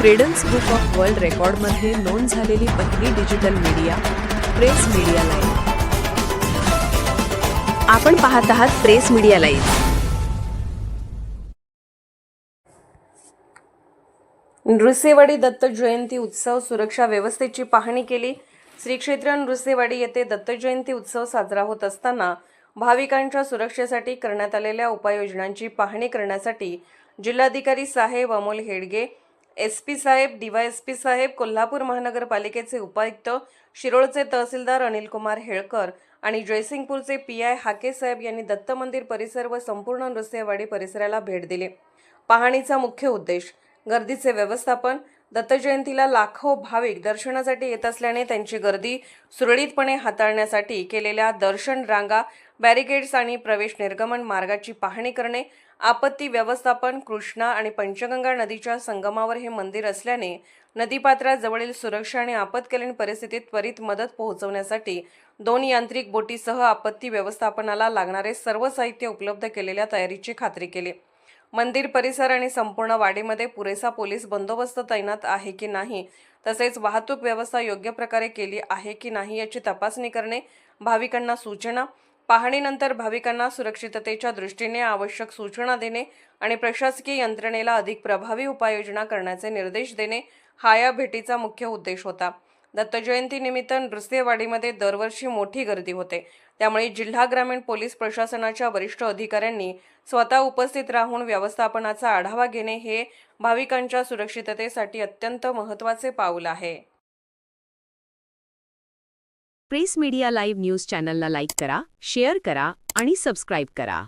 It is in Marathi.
क्रेडन्स बुक ऑफ वर्ल्ड रेकॉर्डमध्ये नोंद झालेली पहिली digital media press media live आपण पाहत आहात press media live Nrusewadi Datta Jayanti उत्सव सुरक्षा व्यवस्थेची पाहणी केली. श्री क्षेत्र नृसेवाडी येथे दत्त जयंती उत्सव साजरा होत असताना भाविकांच्या सुरक्षेसाठी करण्यात आलेल्या उपाययोजनांची पाहणी करण्यासाठी जिल्हाधिकारी साहेब अमोल हेडगे एस पी साहेब डीवायएसपी साहेब कोल्हापूर महानगरपालिकेचे उपायुक्त शिरोळचे तहसीलदार अनिल कुमार हेळकर आणि जयसिंगपूरचे पी आय हाके साहेब यांनी दत्त मंदिर परिसर व संपूर्ण नृसिंहवाडी परिसराला भेट दिली. पाहणीचा मुख्य उद्देश गर्दीचे व्यवस्थापन दत्तजयंतीला लाखो भाविक दर्शनासाठी येत असल्याने त्यांची गर्दी सुरळीतपणे हाताळण्यासाठी केलेल्या दर्शन रांगा बॅरिकेड्स आणि प्रवेश निर्गमन मार्गाची पाहणी करणे आपत्ती व्यवस्थापन कृष्णा आणि पंचगंगा नदीच्या संगमावर हे मंदिर असल्याने नदीपात्राजवळील सुरक्षा आणि आपत्कालीन परिस्थितीत त्वरित मदत पोहोचवण्यासाठी दोन यांत्रिक बोटीसह आपत्ती व्यवस्थापनाला लागणारे सर्व साहित्य उपलब्ध केलेल्या तयारीची खात्री केली. मंदिर परिसर आणि संपूर्ण वाडीमध्ये पुरेसा पोलीस बंदोबस्त तैनात आहे की नाही? तसेच वाहतूक व्यवस्था योग्य प्रकारे केली आहे की नाही याची तपासणी करणे भाविकांना सूचना पाहणीनंतर भाविकांना सुरक्षिततेच्या दृष्टीने आवश्यक सूचना देणे आणि प्रशासकीय यंत्रणेला अधिक प्रभावी उपाययोजना करण्याचे निर्देश देणे हा या भेटीचा मुख्य उद्देश होता. दत्त जयंतीनिमित्त नृसिंहवाडीमध्ये दरवर्षी मोठी गर्दी होते. त्यामुळे जिल्हा ग्रामीण पोलीस प्रशासनाच्या वरिष्ठ अधिकाऱ्यांनी स्वतः उपस्थित राहून व्यवस्थापनाचा आढावा घेणे हे भाविकांच्या सुरक्षिततेसाठी अत्यंत महत्त्वाचे पाऊल आहे. प्रेस मीडिया लाईव्ह न्यूज चॅनलला लाईक करा शेअर करा आणि सबस्क्राईब करा.